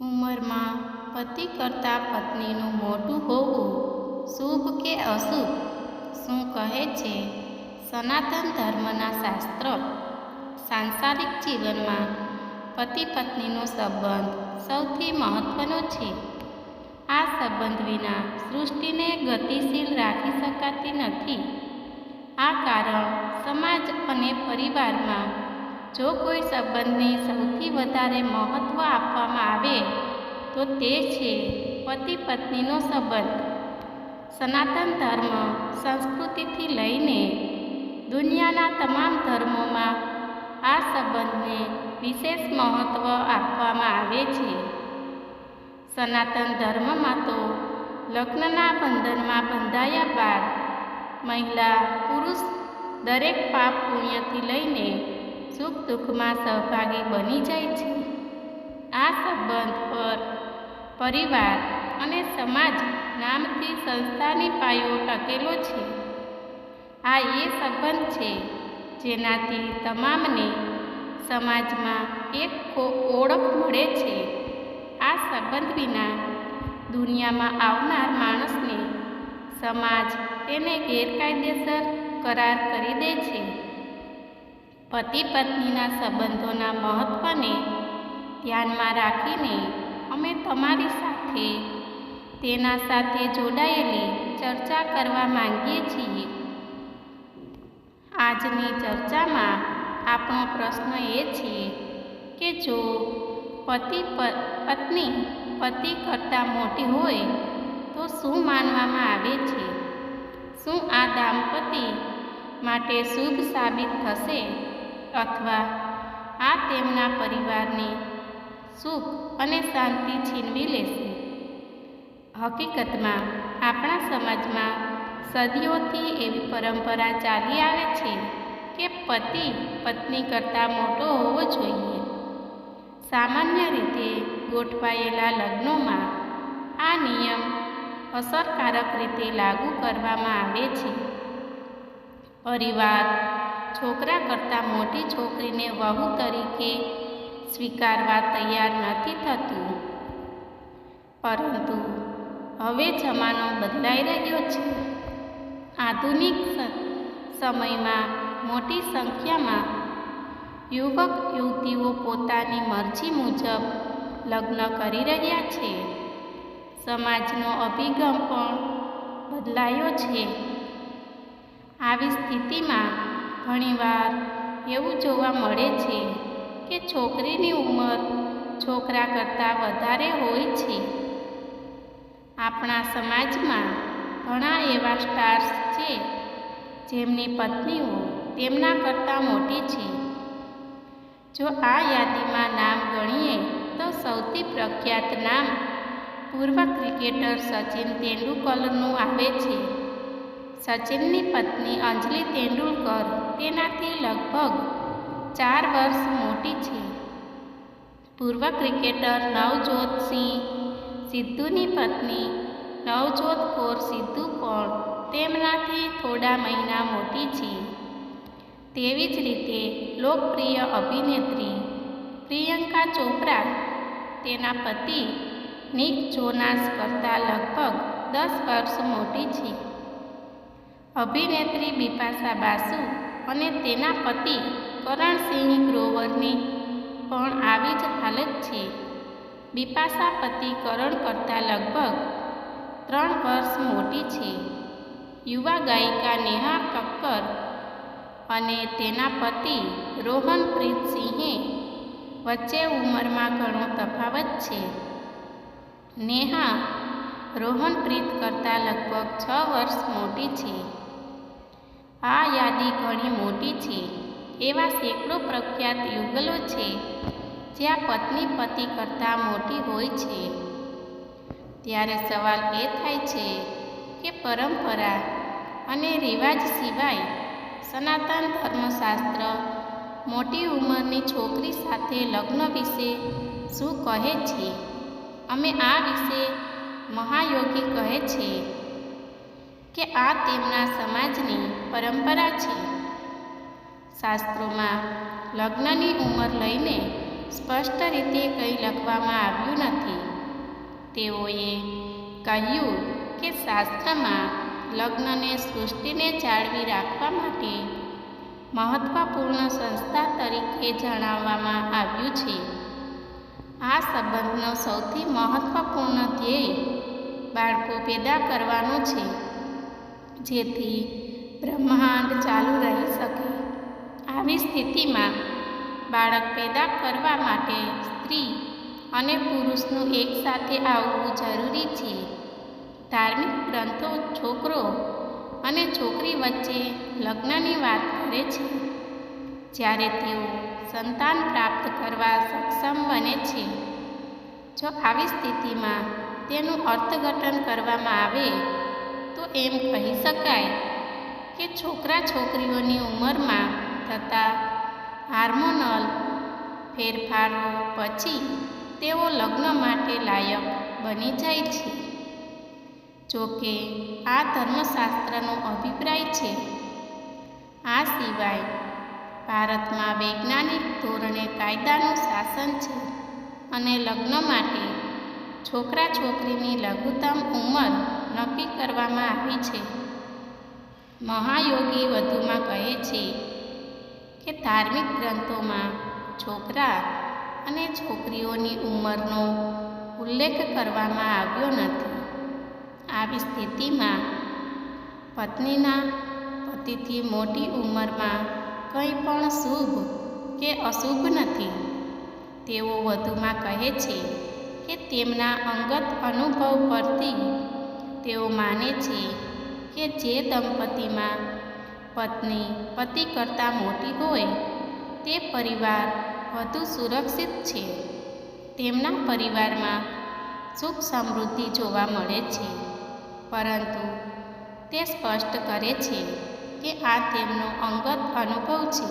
ઉંમરમાં પતિ કરતાં પત્નીનું મોટું હોવું શુભ કે અશુભ? શું કહે છે? સનાતન ધર્મના શાસ્ત્ર? સાંસારિક જીવનમાં પતિ પત્નીનો સંબંધ સૌથી મહત્વનો છે. આ સંબંધ વિના સૃષ્ટિને ગતિશીલ રાખી શકાતી નથી. આ કારણ સમાજ અને પરિવારમાં જો કોઈ સંબંધને સૌથી વધારે મહત્ત્વ આપવામાં આવે, તો તે છે પતિ પત્નીનો સંબંધ. સનાતન ધર્મ સંસ્કૃતિથી લઈને દુનિયાના તમામ ધર્મોમાં આ સંબંધને વિશેષ મહત્ત્વ આપવામાં આવે છે. સનાતન ધર્મમાં તો લગ્નના બંધનમાં બંધાયા બાદ મહિલા પુરુષ દરેક પાપ પુણ્યથી લઈને સુખ દુઃખમાં સહભાગી બની જાય છે. આ સંબંધ પર પરિવાર અને સમાજ નામથી સંસ્થાની પાયો ટકેલો છે. આ એ સંબંધ છે જેનાથી તમામને સમાજમાં એક ઓળખ મળે છે. આ સંબંધ વિના દુનિયામાં આવનાર માણસને સમાજ તેને ગેરકાયદેસર કરાર કરી દે છે. પતિ પત્નીના સંબંધોના મહત્ત્વને ધ્યાનમાં રાખીને અમે તમારી સાથે તેના સાથે જોડાયેલી ચર્ચા કરવા માંગીએ છીએ. આજની ચર્ચામાં આપણો પ્રશ્ન એ છે કે જો પતિ પત્ની પતિ કરતાં મોટી હોય, તો શું માનવામાં આવે છે? શું આ દાંપતી માટે શુભ સાબિત થશે? અથવા આ તેમના પરિવારની સુખ અને શાંતિ છીનવી લેશે. હકીકતમાં, આપણા સમાજમાં સદીઓથી એવી પરંપરા ચાલી આવે છે કે પતિ પત્ની કરતાં મોટો હોવો જોઈએ. સામાન્ય રીતે ગોઠવાયેલા લગ્નોમાં આ નિયમ અસરકારક રીતે લાગુ કરવામાં આવે છે. પરિવાર છોકરા કરતાં મોટી છોકરીને વહુ તરીકે સ્વીકારવા તૈયાર નથી થતું. પરંતુ હવે જમાનો બદલાઈ રહ્યો છે. આધુનિક સમયમાં મોટી સંખ્યામાં યુવક યુવતીઓ પોતાની મરજી મુજબ લગ્ન કરી રહ્યા છે. સમાજનો અભિગમ પણ બદલાયો છે. આવી સ્થિતિમાં ઘણીવાર એવું જોવા મળે છે કે છોકરીની ઉંમર છોકરા કરતાં વધારે હોય છે. આપણા સમાજમાં ઘણા એવા સ્ટાર્સ છે જેમની પત્નીઓ તેમના કરતાં મોટી છે. જો આ યાદીમાં નામ ગણીએ તો સૌથી પ્રખ્યાત નામ પૂર્વ ક્રિકેટર સચિન તેંડુલકરનું આવે છે. સચિનની પત્ની અંજલિ તેંડુલકર તેનાથી લગભગ ચાર વર્ષ મોટી છે. પૂર્વ ક્રિકેટર નવજોત સિંહ, સિદ્ધુની પત્ની નવજોત કૌર સિદ્ધુ પણ તેમનાથી થોડા મહિના મોટી છે. તેવી જ રીતે લોકપ્રિય અભિનેત્રી પ્રિયંકા ચોપરા, તેના પતિ નિક જોનાસ કરતાં લગભગ દસ વર્ષ મોટી છે. અભિનેત્રી બિપાશા બાસુ અને તેના પતિ કરણસિંહ ગ્રોવરની પણ આવી જ હાલત છે. બિપાશા પતિ કરણ કરતાં લગભગ ત્રણ વર્ષ મોટી છે. યુવા ગાયિકા નેહા કક્કર અને તેના પતિ રોહનપ્રીત સિંહે વચ્ચે ઉંમરમાં ઘણો તફાવત છે. નેહા રોહનપ્રીત કરતાં લગભગ છ વર્ષ મોટી છે. આ યાદી ઘણી મોટી છે. એવા સેંકડો પ્રખ્યાત યુગલો છે, જ્યાં પત્ની પતિ કરતાં મોટી હોય છે. ત્યારે સવાલ એ થાય છે કે પરંપરા અને રિવાજ સિવાય સનાતન ધર્મશાસ્ત્ર મોટી ઉંમરની છોકરી સાથે લગ્ન વિશે શું કહે છે? અમે આ વિશે મહાયોગી કહે છે. કે આ તેમના સમાજની પરંપરા છે. શાસ્ત્રોમાં લગ્નની ઉંમર લઈને સ્પષ્ટ રીતે કંઈ લખવામાં આવ્યું નથી. તેઓએ કહ્યું કે શાસ્ત્રમાં લગ્નને સૃષ્ટિને જાળવી રાખવા માટે મહત્વપૂર્ણ સંસ્થા તરીકે જણાવવામાં આવ્યું છે. આ સંબંધનો સૌથી મહત્વપૂર્ણ ધ્યેય બાળકો પેદા કરવાનો છે. જેથી બ્રહ્માંડ ચાલુ રહી શકે. આવી સ્થિતિમાં બાળક પેદા કરવા માટે સ્ત્રી અને પુરુષનું એકસાથે આવવું જરૂરી છે. ધાર્મિક ગ્રંથો છોકરો અને છોકરી વચ્ચે લગ્નની વાત કરે છે. જ્યારે તેઓ સંતાન પ્રાપ્ત કરવા સક્ષમ બને છે. જો આવી સ્થિતિમાં તેનું અર્થઘટન કરવામાં આવે એમ કહી શકાય કે છોકરા છોકરીઓની ઉંમરમાં થતા હાર્મોનલ ફેરફારો પછી તેઓ લગ્ન માટે લાયક બની જાય છે. જો કે આ ધર્મશાસ્ત્રનો અભિપ્રાય છે. આ સિવાય ભારતમાં વૈજ્ઞાનિક ધોરણે કાયદાનું શાસન છે અને લગ્ન માટે છોકરા છોકરીની લઘુત્તમ ઉંમર નક્કી કરવામાં આવી છે. મહાયોગી વધુમાં કહે છે કે ધાર્મિક ગ્રંથોમાં છોકરા અને છોકરીઓની ઉંમરનો ઉલ્લેખ કરવામાં આવ્યો નથી. આવી સ્થિતિમાં પત્નીના પતિથી મોટી ઉંમરમાં કંઈ પણ શુભ કે અશુભ નથી. તેઓ વધુમાં કહે છે કે તેમના અંગત અનુભવ પરથી તેઓ માને છે કે જે દંપતીમાં પત્ની, પતિ કરતાં મોટી હોય, તે પરિવાર વધુ સુરક્ષિત છે. તેમના પરિવારમાં સુખ સમૃદ્ધિ જોવા મળે છે. પરંતુ તે સ્પષ્ટ કરે છે કે આ તેમનો અંગત અનુભવ છે.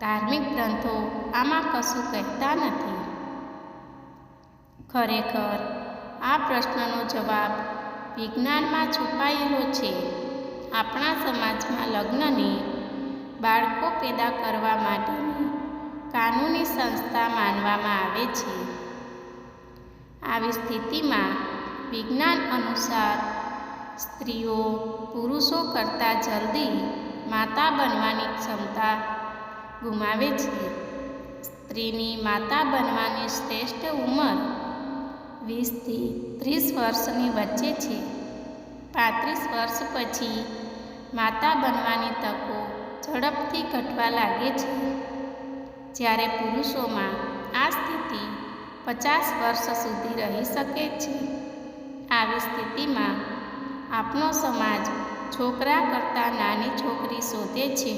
ધાર્મિક ગ્રંથો આમાં કશું કહેતા નથી. ખરેખર આ પ્રશ્નનો જવાબ વિજ્ઞાનમાં છુપાયેલો છે. આપણા સમાજમાં લગ્નને બાળકો પેદા કરવા માટેની કાનૂની સંસ્થા માનવામાં આવે છે. આવી સ્થિતિમાં વિજ્ઞાન અનુસાર સ્ત્રીઓ પુરુષો કરતાં જલ્દી માતા બનવાની ક્ષમતા ગુમાવે છે. સ્ત્રીની માતા બનવાની શ્રેષ્ઠ ઉંમર વીસથી ત્રીસ વર્ષની વચ્ચે છે. પાંત્રીસ વર્ષ પછી માતા બનવાની તકો ઝડપથી ઘટવા લાગે છે. જ્યારે પુરુષોમાં આ સ્થિતિ પચાસ વર્ષ સુધી રહી શકે છે. આવી સ્થિતિમાં આપનો સમાજ છોકરા કરતાં નાની છોકરી શોધે છે.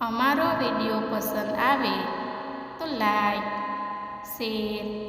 અમારો વીડિયો પસંદ આવે તો લાઈક, શેર